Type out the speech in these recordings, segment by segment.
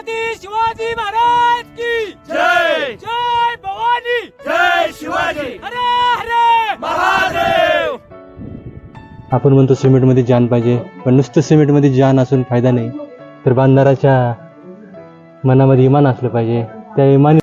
छत्रपती शिवाजी महाराज की जय! जय भवानी! जय शिवाजी! हरे हरे! महादेव! आपण म्हणतो सिमेंटमध्ये जान पाहिजे पण नुसतं सिमेंटमध्ये जान असून फायदा नाही. तर बांधणाराच्या मनामध्ये इमान असलं पाहिजे. त्या इमानी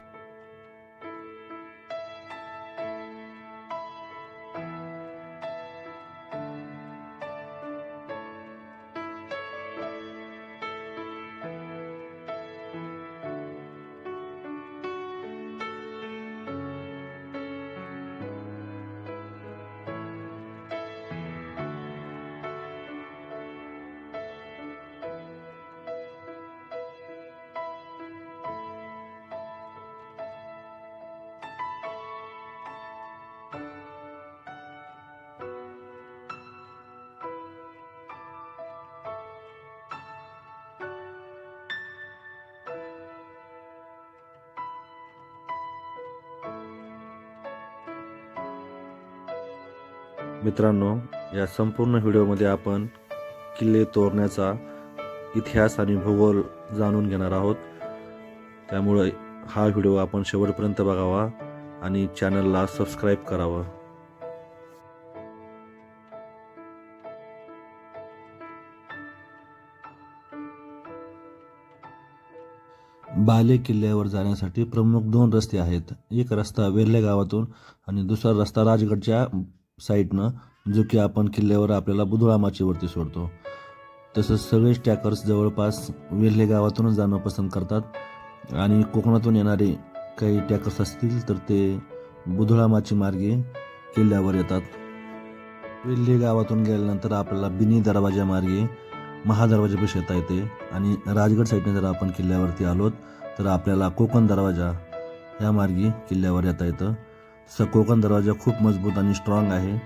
मित्रांनो या संपूर्ण व्हिडिओमध्ये आपण किल्ले तोरण्याचा इतिहास आणि भूगोल जाणून घेणार आहोत. त्यामुळे हा व्हिडिओ आपण शेवटपर्यंत बघावा आणि चॅनलला सबस्क्राईब करावं. बाले किल्ल्यावर जाण्यासाठी प्रमुख दोन रस्ते आहेत. एक रस्ता वेर्ले गावातून आणि दुसरा रस्ता राजगडच्या साईडनं जो की आपण किल्ल्यावर आपल्याला बुधळा माचीवरती सोडतो. तसंच सगळेच ट्रॅकर्स जवळपास वेल्हे गावातूनच जाणं पसंत करतात. आणि कोकणातून येणारे काही ट्रॅकर्स असतील तर ते बुधळा माची मार्गे किल्ल्यावर येतात. वेल्हे गावातून गेल्यानंतर आपल्याला बिनी दरवाजा मार्गे महादरवाजापाशी येता येते. आणि राजगड साईडने जर आपण किल्ल्यावरती आलोत तर आपल्याला कोकण दरवाजा या मार्गी किल्ल्यावर येता येतं. सकोकन कोकण दरवाजा खूप मजबूत आणि स्ट्रॉंग आहे.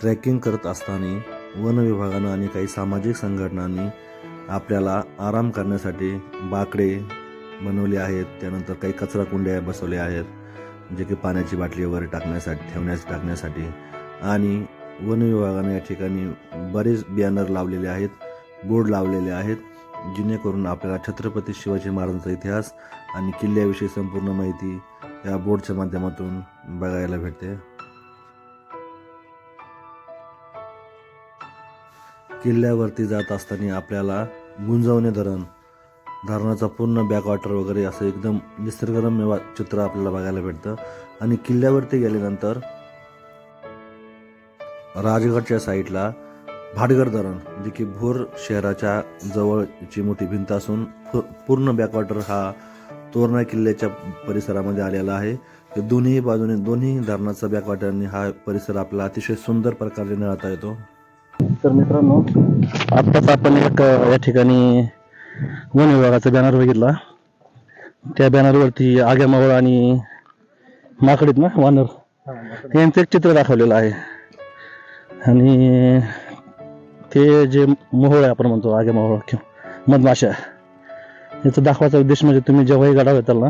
ट्रॅकिंग करत असताना वन विभागानं आणि काही सामाजिक संघटनांनी आपल्याला आराम करण्यासाठी बाकडे बनवले आहेत. त्यानंतर काही कचरा कुंड्या बसवल्या आहेत जे की पाण्याची बाटली वगैरे टाकण्यासाठी ठेवण्यास टाकण्यासाठी. आणि वन विभागाने या ठिकाणी बरेच बॅनर लावलेले आहेत बोर्ड लावलेले आहेत. जेणेकरून आपल्याला छत्रपती शिवाजी महाराजांचा इतिहास आणि किल्ल्याविषयी संपूर्ण माहिती या बोर्डच्या माध्यमातून बघायला भेटते. किल्ल्यावरती जात असताना आपल्याला गुंजवणे धरण धरणाचा पूर्ण बॅकवॉटर वगैरे असं एकदम निसर्गरम्य वा- चित्र आपल्याला बघायला भेटतं. आणि किल्ल्यावरती गेल्यानंतर राजगडच्या साईडला भाटगड धरण जे की भोर शहराच्या जवळची मोठी भिंत असून पूर्ण बॅकवॉटर हा तोरणा किल्ल्याच्या परिसरामध्ये आलेला आहे. ते दोन्ही बाजूने दोन्ही धरणाचा बॅकवॉटरने हा परिसर आपल्याला अतिशय सुंदर प्रकारे निळता येतो. तर मित्रांनो आत्ताच आपण एक या ठिकाणी वन विभागाचा बॅनर बघितला. त्या बॅनरवरती आग्या मावळ आणि माकडीत ना वानर? यांचं एक चित्र दाखवलेलं आहे. आणि हे जे मोहोळ आहे आपण म्हणतो आगे मावळ किंवा मधमाशा याचा दाखवायचा उद्देश म्हणजे तुम्ही जेव्हाही गडावर येताल ना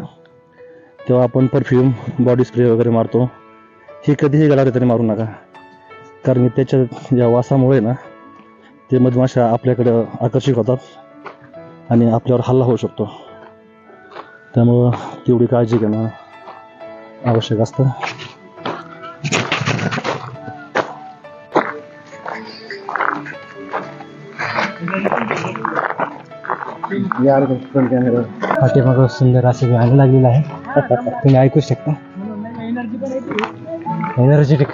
तेव्हा आपण परफ्यूम बॉडी स्प्रे वगैरे मारतो. हे कधीही गडावर येताना मारू नका. कारण त्याच्या ज्या वासामुळे ना ते मधमाशा आपल्याकडं आकर्षित होतात आणि आपल्यावर हल्ला होऊ शकतो. त्यामुळं तेवढी काळजी घेणं आवश्यक असतं. पाठीमागं सुंदर असं गाणं लागलेलं आहे तुम्ही ऐकू शकता एनर्जेटिक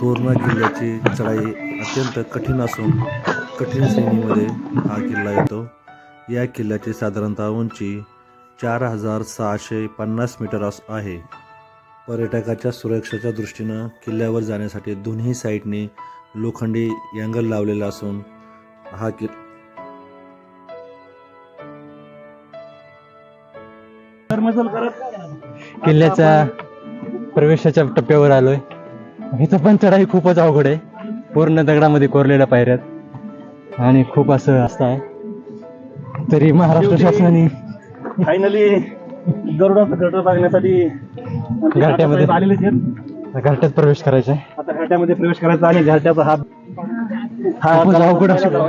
तोरणा किल्ल्याची चढाई अत्यंत कठीण असून कठीण श्रेणीमध्ये हा किल्ला येतो. या किल्ल्याची साधारणतः उंची चार हजार सहाशे पन्नास मीटर अस आहे. पर्यटकाच्या सुरक्षेच्या दृष्टीनं किल्ल्यावर जाण्यासाठी दोन्ही साईडने लोखंडी अँगल लावलेला असून हा कि किल्ल्याच्या प्रवेशाच्या टप्प्यावर आलोय. इथं पण चढाई खूपच अवघड आहे. पूर्ण दगडामध्ये कोरलेल्या पायऱ्यात आणि खूप असं असतं आहे. तरी महाराष्ट्र शासनाने फायनली गरुडाचं घरटं बघण्यासाठी घरट्यामध्ये. आलेलेच आहेत घरट्यात प्रवेश करायचा आहे आता घरट्यामध्ये प्रवेश करायचा आणि घरट्याचा हा हा खूपच अवघड असतो.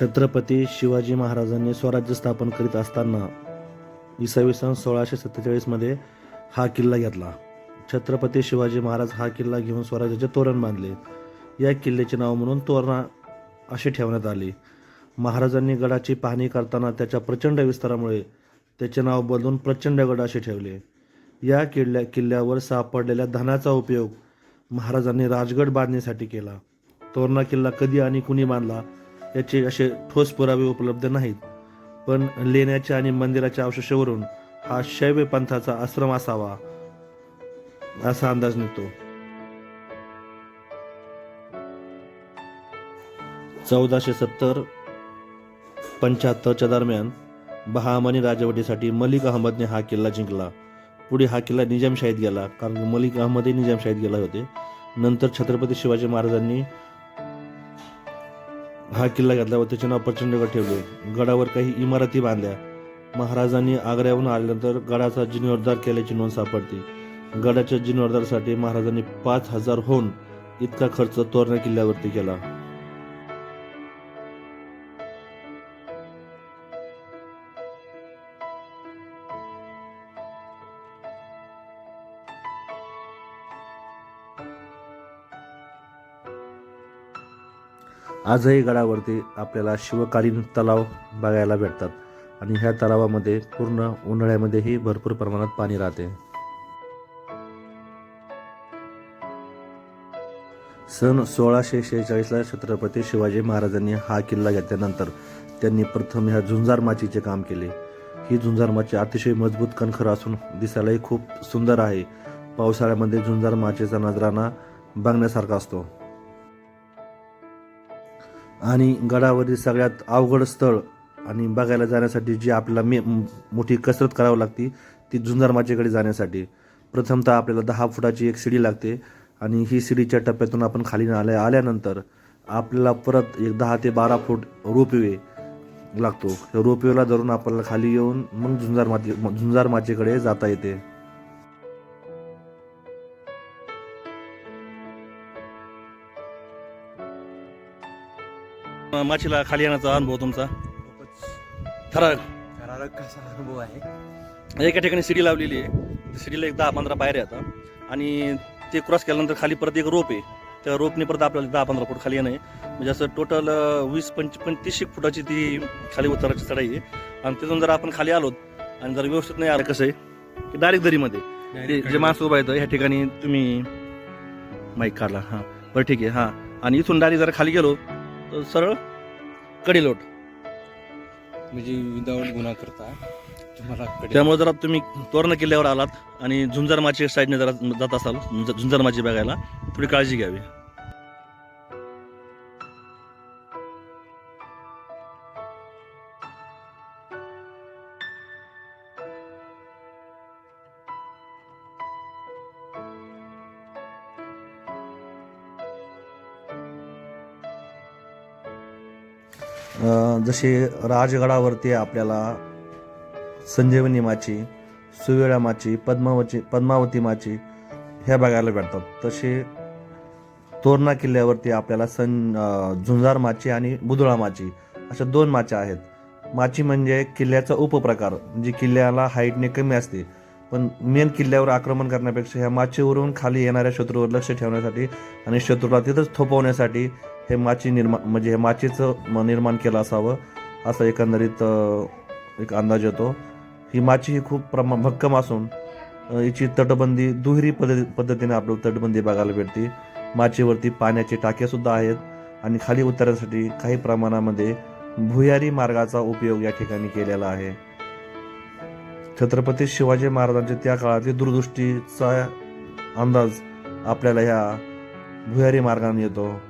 छत्रपती शिवाजी महाराजांनी स्वराज्य स्थापन करीत असताना इसवी सन सोळाशे सत्तेचाळीसमध्ये हा किल्ला घेतला. छत्रपती शिवाजी महाराज हा किल्ला घेऊन स्वराज्याचे तोरण बांधले. या किल्ल्याचे नाव म्हणून तोरणा असे ठेवण्यात आले. महाराजांनी गडाची पाहणी करताना त्याच्या प्रचंड विस्तारामुळे त्याचे नाव बदलून प्रचंडगड असे ठेवले. या किल्ल्या किल्ल्यावर सापडलेल्या धनाचा उपयोग महाराजांनी राजगड बांधण्यासाठी केला. तोरणा किल्ला कधी आणि कुणी बांधला? याचे असे ठोस पुरावे उपलब्ध नाहीत. पण लेण्याच्या आणि मंदिराच्या अवशेषावरून हा शैव पंथाचा आश्रम असावा असा अंदाज निघतो. चौदाशे सत्तर पंच्याहत्तरच्या दरम्यान बहामनी राजवटीसाठी मलिक अहमदने हा किल्ला जिंकला. पुढे हा किल्ला निजामशाहीत गेला कारण की मलिक अहमदही निजामशाहीत गेला होते. नंतर छत्रपती शिवाजी महाराजांनी हा किल्ला घेतल्यावर त्याचे नाव प्रचंडगड ठेवले. गडावर काही इमारती बांधल्या. महाराजांनी आग्र्याहून आल्यानंतर गडाचा जीर्णोद्धार केल्याची नोंद सापडते. गडाच्या जीर्णोद्धारासाठी महाराजांनी पाच हजार होऊन इतका खर्च तोरणा किल्ल्यावरती केला. आजही गडावरती आपल्याला शिवकालीन तलाव बघायला भेटतात. आणि ह्या तलावामध्ये पूर्ण उन्हाळ्यामध्येही भरपूर प्रमाणात पाणी राहते. सन सोळाशे शेहेचाळीसला छत्रपती शिवाजी महाराजांनी हा किल्ला घेतल्यानंतर त्यांनी प्रथम ह्या झुंजार माचीचे काम केले. ही झुंजार माची अतिशय मजबूत कणखर असून दिसायलाही खूप सुंदर आहे. पावसाळ्यामध्ये झुंजार माचीचा नजराना बघण्यासारखा असतो. आणि गडावरील सगळ्यात अवघड स्थळ आणि बघायला जाण्यासाठी जी आपल्याला मे मोठी कसरत करावी लागते ती झुंजार माचेकडे जाण्यासाठी. प्रथमतः आपल्याला दहा फुटाची एक शिडी लागते आणि ही शिडीच्या टप्प्यातून आपण खाली आल्या आल्यानंतर आपल्याला परत एक दहा ते बारा फूट रोपवे लागतो. रोपवेला धरून आपल्याला खाली येऊन मग झुंजार माचे झुंजार माचेकडे जाता येते. माचीला खाली येण्याचा अनुभव तुमचा? ठराव. थरारक कसा अनुभव आहे. एका ठिकाणी सिडी लावलेली आहे. सिडीला एक दहा पंधरा पायऱ्या आता आणि ते क्रॉस केल्यानंतर खाली परत एक रोप आहे. त्या रोपने परत आपल्याला दहा पंधरा फूट खाली येणं आहे. म्हणजे असं टोटल वीस पंच पंचवीस एक फुटाची ती खाली उतरायची चढाई आहे. आणि तिथून जर आपण खाली आलो आणि जर व्यवस्थित नाही आलं कसं आहे? की डायरेक्ट दरीमध्ये. ते जे माणसं उभा येतं ह्या ठिकाणी तुम्ही माईक काढला. हां. बरं ठीक आहे. हां. आणि इथून डायरेक्ट जर खाली गेलो तर सरळ कडेलोट म्हणजे विदाऊट गुन्हा करता तुम्हाला कडे- त्यामुळे जर तुम्ही तोरणा किल्ल्यावर आलात आणि झुंजार माची साईडने जरा जात असाल झुंज- झुंजार माची बघायला थोडी काळजी घ्यावी. जसे राजगडावरती आपल्याला संजीवनी माची सुवेळा माची पद्मावती पद्मावती माची ह्या बघायला भेटतात. तसे तोरणा किल्ल्यावरती आपल्याला सं झुंजार माची आणि बुधळा माची अशा दोन माच्या आहेत. माची म्हणजे किल्ल्याचा उपप्रकार म्हणजे किल्ल्याला हाईटने कमी असते. पण मेन किल्ल्यावर आक्रमण करण्यापेक्षा ह्या माचीवरून खाली येणाऱ्या शत्रूवर लक्ष ठेवण्यासाठी आणि शत्रूला तिथंच थोपवण्यासाठी हे माची निर्माण म्हणजे हे माचीचं म- निर्माण केलं असावं असं एकंदरीत एक अंदाज येतो. ही माची ही खूप प्रमा भक्कम असून हिची तटबंदी दुहेरी पद्धती पद्धतीने आपल्याला तटबंदी बघायला भेटते. माचीवरती पाण्याचे टाकेसुद्धा आहेत आणि खाली उतरण्यासाठी काही प्रमाणामध्ये भुयारी मार्गाचा उपयोग या ठिकाणी केलेला आहे. छत्रपती शिवाजी महाराजांच्या त्या काळातील दूरदृष्टीचा अंदाज आपल्याला ह्या भुयारी मार्गाने येतो.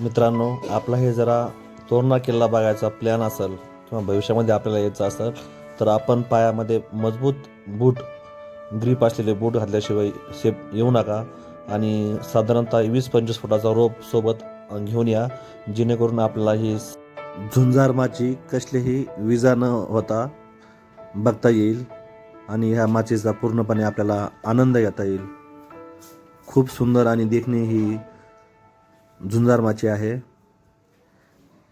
मित्रांनो आपला हे जरा तोरणा किल्ला बघायचा प्लॅन असेल किंवा भविष्यामध्ये आपल्याला यायचं असेल तर आपण पायामध्ये मजबूत बूट ग्रीप असलेले बूट घातल्याशिवाय सेफ येऊ नका. आणि साधारणतः वीस पंचवीस फुटाचा रोप सोबत घेऊन या जेणेकरून आपल्याला ही झुंजार कसलीही विजा न होता बघता येईल आणि ह्या माचीचा पूर्णपणे आपल्याला आनंद घेता येईल. खूप सुंदर आणि देखणे ही झुंजार माची आहे.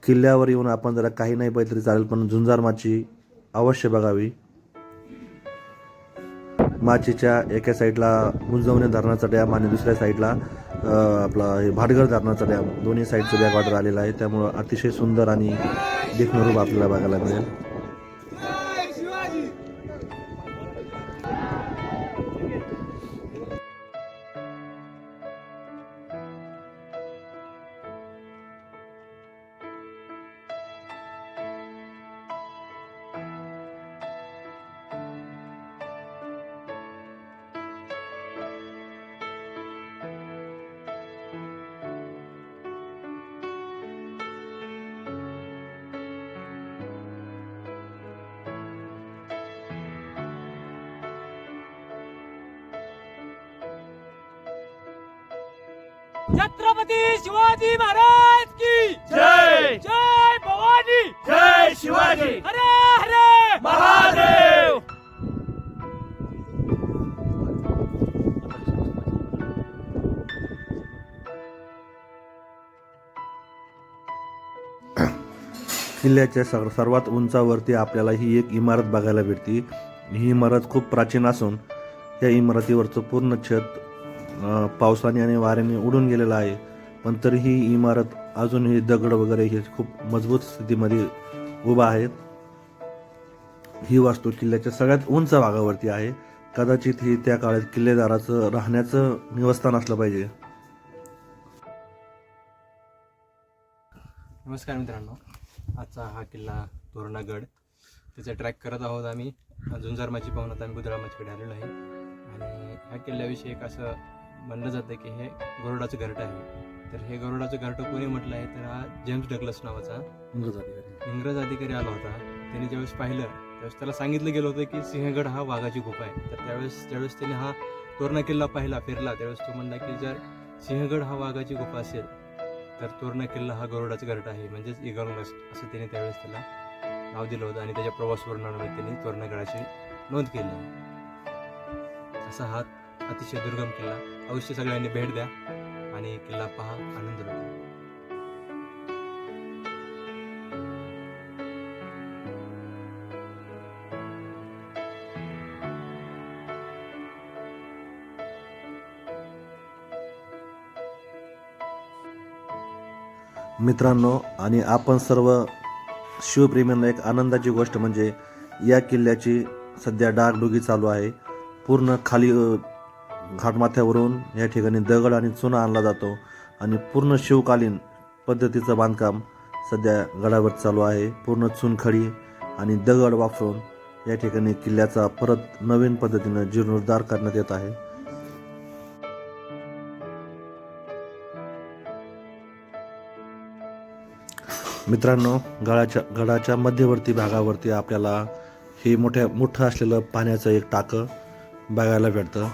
किल्ल्यावर येऊन आपण जरा काही नाही पाहिजे तरी चालेल पण झुंजार माची अवश्य बघावी. माचीच्या एका साईडला गुंजवणे धरणाचा डॅम आणि दुसऱ्या साईडला आपला हे भाटघर धरणाचा डॅम. दोन्ही साईडचं बॅकवॉटर आलेलं आहे. त्यामुळं अतिशय सुंदर आणि देखणं रूप आपल्याला बघायला मिळेल. छत्रपती शिवाजी महाराज की जय! जय भवानी! जय शिवाजी! हरे हरे महादेव! किल्ल्याच्या सर सर्वात उंचावरती आपल्याला ही एक इमारत बघायला भेटते. ही इमारत खूप प्राचीन असून या इमारतीवरचं पूर्ण छत पावसाने आणि वाऱ्याने उडून गेलेलं आहे. पण तरीही ही इमारत अजूनही दगड वगैरे हे खूप मजबूत स्थितीमध्ये उभा आहे. ही वास्तू किल्ल्याच्या सगळ्यात उंच भागावरती आहे. कदाचित ही त्या काळात किल्लेदाराचं राहण्याचं निवस्थान असलं पाहिजे. नमस्कार मित्रांनो. आजचा हा किल्ला तोरणागड त्याचा ट्रॅक करत आहोत आम्ही. झुंजारमाची पाहून आता आम्ही गुजरामाचीकडे आलेलो आहे. आणि ह्या किल्ल्याविषयी एक असं म्हणलं जातं की हे गरुडाचं घरटं आहे. तर हे गरुडाचं घरटं कोणी म्हटलं आहे? तर हा जेम्स डगलस नावाचा इंग्रज अधिकारी. आला होता. त्याने ज्यावेळेस पाहिलं त्यावेळेस त्याला सांगितलं गेलं होतं की सिंहगड हा वाघाची गुफा आहे. तर त्यावेळेस ज्यावेळेस त्याने हा तोरणा किल्ला पाहिला फिरला त्यावेळेस तो म्हणला की जर सिंहगड हा वाघाची गुफा असेल तर तोरणा किल्ला हा गरुडाचं घरटा आहे. म्हणजेच इगलनस असं त्याने त्यावेळेस त्याला नाव दिलं होतं. आणि त्याच्या प्रवास वर्णनामध्ये त्यांनी तोरणागडाची नोंद केली. असा हा अतिशय दुर्गम किल्ला अवश्य सगळ्यांनी भेट द्या आणि किल्ला पहा आनंद लुटा. मित्रांनो आणि आपण सर्व शिवप्रेमींना एक आनंदाची गोष्ट म्हणजे या किल्ल्याची सध्या डागडुगी चालू आहे. पूर्ण खाली घाटमाथ्यावरून या ठिकाणी दगड आणि चुना आणला जातो आणि पूर्ण शिवकालीन पद्धतीचं बांधकाम सध्या गडावर चालू आहे. पूर्ण चुनखडी आणि दगड वापरून या ठिकाणी किल्ल्याचा परत नवीन पद्धतीनं जीर्णोद्धार करण्यात येत आहे. मित्रांनो गडाच्या गडाच्या मध्यवर्ती भागावरती आपल्याला हे मोठ्या मोठं असलेलं पाण्याचं एक टाकं बघायला भेटतं.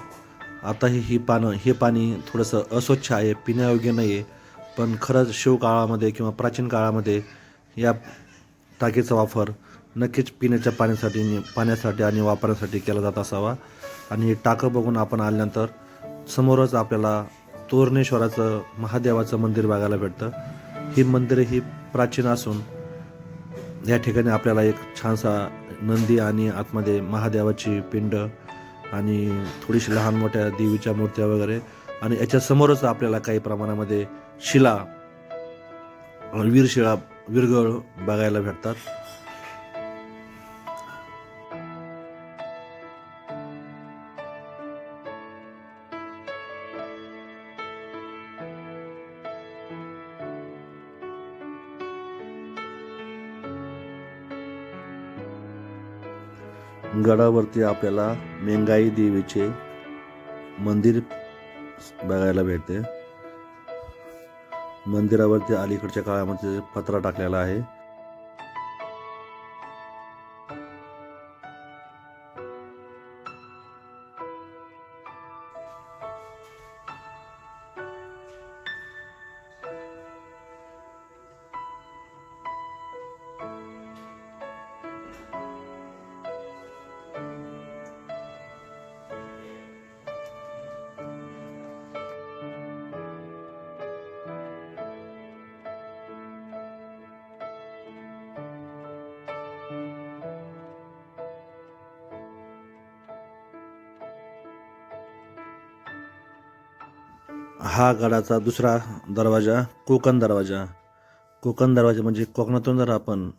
आता ही ही पानं हे पाणी थोडंसं अस्वच्छ आहे पिण्यायोग्य नाही आहे पण खरंच शिवकाळामध्ये किंवा प्राचीन काळामध्ये या टाकीचा वापर नक्कीच पिण्याच्या पाण्यासाठी पाण्यासाठी आणि वापरण्यासाठी केला जात असावा. आणि हे टाकं बघून आपण आल्यानंतर समोरच आपल्याला तोरणेश्वराचं महादेवाचं मंदिर बघायला भेटतं. ही मंदिरे ही प्राचीन असून या ठिकाणी आपल्याला एक छानसा नंदी आणि आतमध्ये महादेवाची पिंड आणि थोडीशी लहान मोठ्या देवीच्या मूर्त्या वगैरे. आणि याच्या समोरच आपल्याला काही प्रमाणामध्ये शिला वीरशिळा विरगळ बघायला भेटतात. गडावरती आपल्याला मेंगाई देवीचे मंदिर बघायला भेटते. मंदिरावरती अलीकडच्या काळामध्ये पत्रा टाकलेला आहे. गडाचा दुसरा दरवाजा कोकण दरवाजा. कोकण दरवाजा म्हणजे कोकणातून जर आपण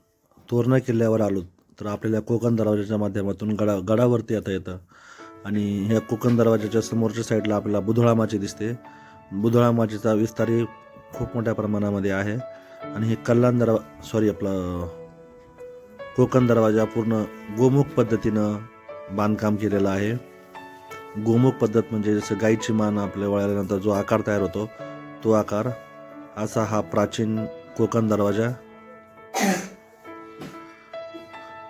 तोरणा किल्ल्यावर आलो तर आपल्याला कोकण दरवाजाच्या माध्यमातून गडा गडावरती येता येतं. आणि ह्या कोकण दरवाजाच्या समोरच्या साईडला आपल्याला बुधळा माची दिसते. बुधळा माचीचा विस्तारही खूप मोठ्या प्रमाणामध्ये आहे. आणि हे कल्याण दरवा सॉरी आपलं कोकण दरवाजा पूर्ण गोमुख पद्धतीनं बांधकाम केलेलं आहे. गोमुख पद्धत म्हणजे जसं गाईची मान आपल्या वळल्यानंतर जो आकार तयार होतो तो आकार असा हा प्राचीन कोकण दरवाजा.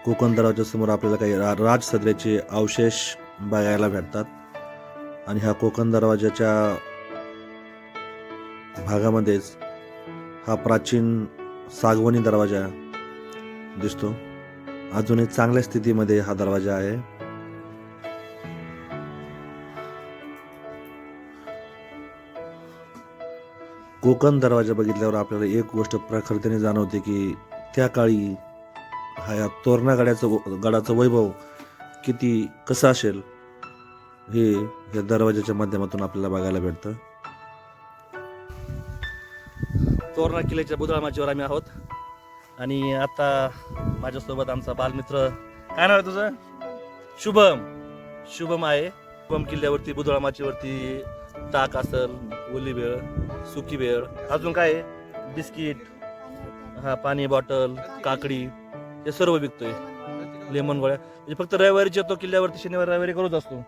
कोकण दरवाजासमोर आपल्याला काही रा राजसदऱ्याचे अवशेष बघायला भेटतात. आणि ह्या कोकण दरवाजाच्या भागामध्येच हा प्राचीन सागवणी दरवाजा दिसतो. अजूनही चांगल्या स्थितीमध्ये हा दरवाजा आहे. कोकण दरवाजा बघितल्यावर आपल्याला एक गोष्ट प्रखरतेने जाणवते की त्या काळी हा या तोरणा गडाचं गडाचं वैभव किती कसं असेल हे या दरवाजाच्या माध्यमातून आपल्याला बघायला भेटतं. तोरणा किल्ल्याच्या बुधळा माचीवर आम्ही आहोत. आणि आता माझ्यासोबत आमचा बालमित्र काय नाव आहे तुझं? शुभम. शुभम आहे. पम किल्ल्यावरती बुधळा माचीवरती ताक असल ओली बेळ सुकी बेळ अजून काय आहे? बिस्किट हा पाणी बॉटल काकडी हे सर्व विकतोय. लेमन गोळ्या. म्हणजे फक्त रविवारीच येतो किल्ल्यावरती शनिवार रविवारी करत असतो.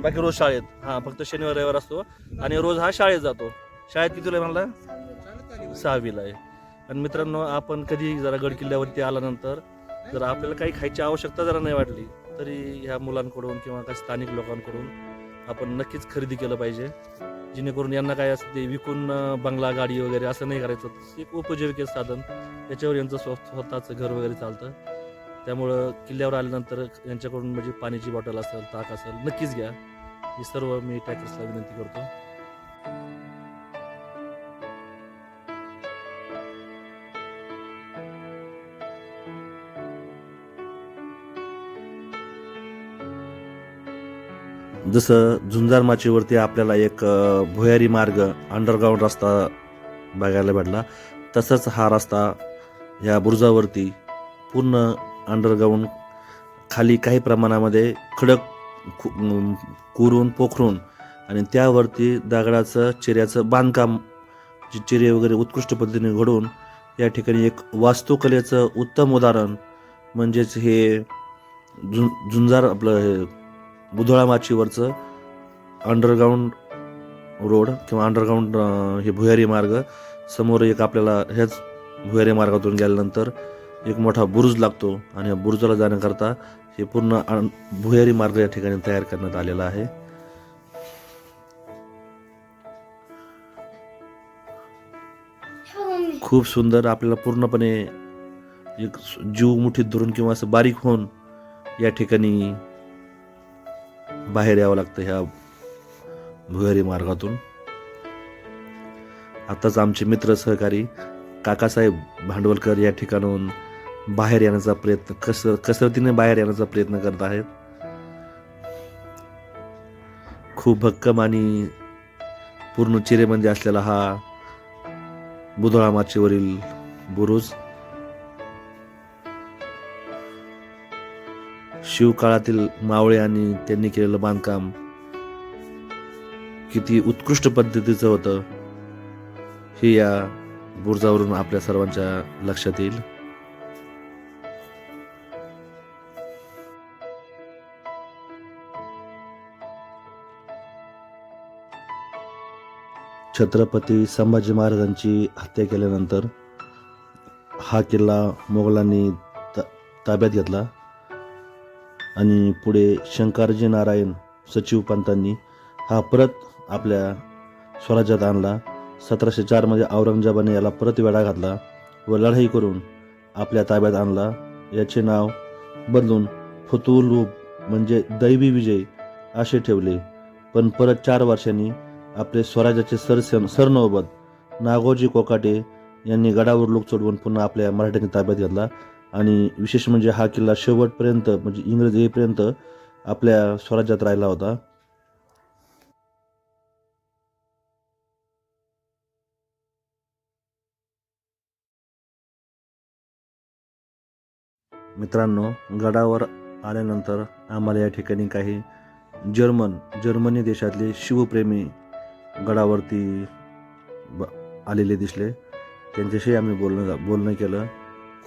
बाकी रोज शाळेत. हा फक्त शनिवार रविवार असतो. आणि रोज हा शाळेत जातो. शाळेत कितीला आहे म्हणला? सहावीला आहे. आणि मित्रांनो आपण कधी जरा गड किल्ल्यावरती आल्यानंतर जर आपल्याला काही खायची आवश्यकता जरा नाही वाटली. तरी ह्या मुलांकडून किंवा काही स्थानिक लोकांकडून आपण नक्कीच खरेदी केलं पाहिजे. जेणेकरून यांना काय असं ते विकून बंगला गाडी वगैरे असं नाही करायचं. एक उपजीविकेचं साधन. त्याच्यावर यांचं स्व स्वतःचं घर वगैरे चालतं. त्यामुळं किल्ल्यावर आल्यानंतर यांच्याकडून म्हणजे पाण्याची बॉटल असेल ताक असेल नक्कीच घ्या. ही सर्व मी ट्रॅकर्सला विनंती करतो. जसं झुंजार माचीवरती आपल्याला एक भुयारी मार्ग अंडरग्राऊंड रस्ता बघायला भेटला. तसंच हा रस्ता या बुरुजावरती पूर्ण अंडरग्राऊंड खाली काही प्रमाणामध्ये खडक खु- कुरून पोखरून आणि त्यावरती दगडाचं चिऱ्याचं बांधकाम जे चिरे वगैरे उत्कृष्ट पद्धतीने घडवून या ठिकाणी एक वास्तुकलेचं उत्तम उदाहरण म्हणजेच हे झुं झुंजार आपलं हे बुधळा माचीवरचं अंडरग्राऊंड रोड किंवा अंडरग्राऊंड हे भुयारी मार्ग समोर एक आपल्याला ह्याच भुयारी मार्गातून गेल्यानंतर एक मोठा बुरुज लागतो आणि या बुरुजाला जाण्याकरता हे पूर्ण अं- भुयारी मार्ग या ठिकाणी तयार करण्यात आलेला आहे. खूप सुंदर आपल्याला पूर्णपणे एक जीव मुठीत धरून किंवा असं बारीक होऊन या ठिकाणी बाहेर यावं लागतं ह्या भुयारी मार्गातून. आत्ताच आमचे मित्र सहकारी काकासाहेब भांडवलकर या ठिकाणाहून बाहेर येण्याचा प्रयत्न कस कसरतीने बाहेर येण्याचा प्रयत्न करत आहेत. खूप भक्कम आणि पूर्ण चिरेबंदी असलेला हा बुधळा माचीवरील बुरुज. शिवकाळातील मावळे आणि त्यांनी केलेलं बांधकाम किती उत्कृष्ट पद्धतीचं होतं हे या बुरजावरून आपल्या सर्वांच्या लक्षात येईल. छत्रपती संभाजी महाराजांची हत्या केल्यानंतर हा किल्ला मोगलांनी ता ताब्यात घेतला. आणि पुढे शंकरजी नारायण सचिव पंतांनी हा परत आपल्या स्वराज्यात आणला. सतराशे चारमध्ये औरंगजेबाने याला परत वेढा घातला व लढाई करून आपल्या ताब्यात आणला. याचे नाव बदलून फुतुलूब म्हणजे दैवी विजय असे ठेवले. पण परत चार वर्षांनी आपले स्वराज्याचे सरसन सरनौबत नागोजी कोकाटे यांनी गडावर लोक चढवून पुन्हा आपल्या मराठ्यांच्या ताब्यात घेतला. आणि विशेष म्हणजे हा किल्ला शेवटपर्यंत म्हणजे इंग्रज येईपर्यंत आपल्या स्वराज्यात राहिला होता. मित्रांनो गडावर आल्यानंतर आम्हाला या ठिकाणी काही जर्मन जर्मनी देशातले शिवप्रेमी गडावरती ब आलेले दिसले. त्यांच्याशी आम्ही बोलणं बोलणं केलं.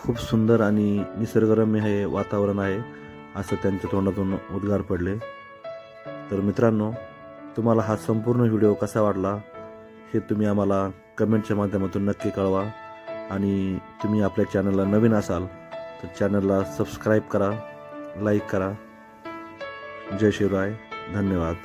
खूप सुंदर आणि निसर्गरम्य हे वातावरण आहे असं त्यांच्या तोंडातून उद्गार पडले. तर मित्रांनो तुम्हाला हा संपूर्ण व्हिडिओ कसा वाटला हे तुम्ही आम्हाला कमेंटच्या माध्यमातून नक्की कळवा. आणि तुम्ही आपल्या चॅनलला नवीन असाल तर चॅनलला सबस्क्राईब करा लाईक करा. जय शिवराय धन्यवाद.